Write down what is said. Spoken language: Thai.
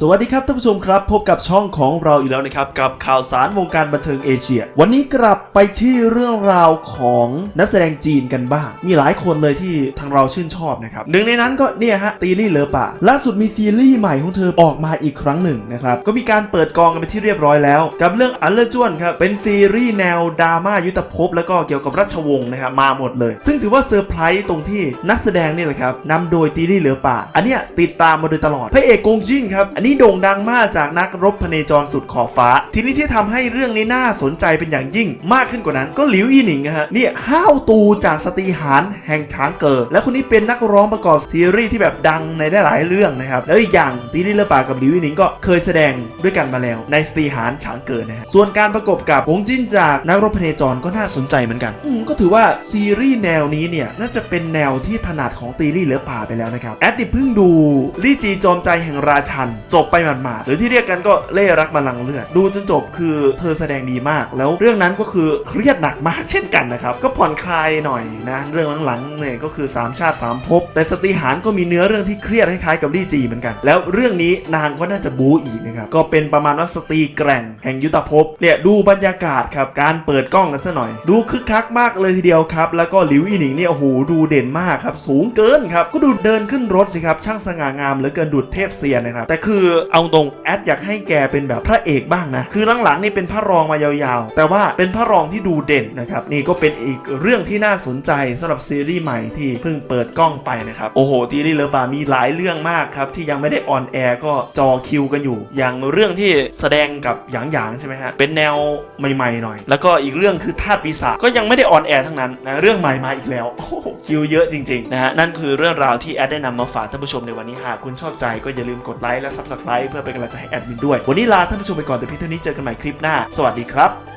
สวัสดีครับท่านผู้ชมครับ พบกับช่องของเราอีกแล้วนะครับ กับข่าวสารวงการบันเทิงเอเชีย วันนี้กลับไปที่เรื่องราวของนักแสดงจีนกันบ้าง มีหลายคนเลยที่ทางเราชื่นชอบนะครับหนึ่งในนั้นก็เนี่ยฮะตีลี่เลอป่าล่าสุดมีซีรีส์ใหม่ของเธอออกมาอีกครั้งหนึ่งนะครับ ก็มีการเปิดกองกันไปที่เรียบร้อยแล้ว กับเรื่องอันเลอร์จวนครับเป็นซีรีส์แนวดราม่ายุทธภพ แล้วก็เกี่ยวกับราชวงศ์นะครับมาหมดเลย ซึ่งถือว่าเซอร์ไพรส์ตรงที่นักแสดงเนี่ยแหละครับนำโดยตีลี่เหลือป่า อันเนี้ยติดตามมาโดยตลอดพระเอกกงจินครับนนี้โด่งดังมากจากนักรบพเนจรสุดขอบฟ้า ทีนี้ที่ทำให้เรื่องนี้น่าสนใจเป็นอย่างยิ่ง มากขึ้นกว่านั้นก็หลิวอีหนิงนะฮะเนี่ยห้าวตูจากสตรีหานแห่งช้างเกิดและคนนี้เป็นนักร้องประกอบซีรีส์ที่แบบดังในได้หลายเรื่องนะครับแล้วอีกอย่างตีลี่เหลือป่ากับหลิวอีหนิงก็เคยแสดงด้วยกันมาแล้ว ในสตรีหานช้างเกิดนะฮะส่วนการประกบกับกงจินจากนักรบพเนจรก็น่าสนใจเหมือนกันอืมก็ถือว่าซีรีส์แนวนี้เนี่ยน่าจะเป็นแนวที่ถนัดของตีลี่เหลือป่าไปแล้วนะครับแอดดิเพิ่งดูลี่จีจอมใจแห่งราชันจบไปหมาดๆหรือที่เรียกกันก็เล่รักมาลังก์เลือด ดูจนจบคือเธอแสดงดีมาก แล้วเรื่องนั้นก็คือเครียดหนักมากเช่นกันนะครับ ก็ผ่อนคลายหน่อยนะ เรื่องหลังๆเนี่ยก็คือ 3 ชาติ 3ภพแต่สตรีหานก็มีเนื้อเรื่องที่เครียดคล้ายๆกับลี่จีเหมือนกัน แล้วเรื่องนี้นางก็น่าจะบู๊อีกนะครับก็เป็นประมาณว่าสตรีแกร่งแห่งยุทธภพเนี่ยดูบรรยากาศครับการเปิดกล้องกันซะหน่อย ดูคึกคักมากเลยทีเดียวครับ แล้วก็หลิวอีหนิงเนี่ยโอ้โหดูเด่นมากครับสูงเกินครับก็ดูเดินขึ้นรถสิครับช่างสง่างามเหลือเกินดุดเทพเซียนนะครับแต่คือเอาตรงแอดอยากให้แกเป็นแบบพระเอกบ้างนะ คือหลังๆนี่เป็นพระรองมายาวๆ แต่ว่าเป็นพระรองที่ดูเด่นนะครับ นี่ก็เป็นอีกเรื่องที่น่าสนใจสำหรับซีรีส์ใหม่ที่เพิ่งเปิดกล้องไปนะครับ โอ้โหตีรีเลอปามีหลายเรื่องมากครับ ที่ยังไม่ได้ออนแอร์ก็จอคิวกันอยู่ อย่างเรื่องที่แสดงกับหยางหยางๆใช่ไหมฮะ เป็นแนวใหม่ๆหน่อย แล้วก็อีกเรื่องคือธาตุปีศาจก็ยังไม่ได้ออนแอร์ทั้งนั้นนะเรื่องใหม่มาอีกแล้วคิวเยอะจริงๆนะฮะนั่นคือเรื่องราวที่แอดได้นำมาฝากท่านผู้ชมในวันนี้หากคุณชอบใจก็อย่าลืมกดไลค์และ Subscribe เพื่อเป็นกำลังใจให้แอดมินด้วย วันนี้ลาท่านผู้ชมไปก่อนแต่เพียงเท่านี้เจอกันใหม่คลิปหน้า สวัสดีครับ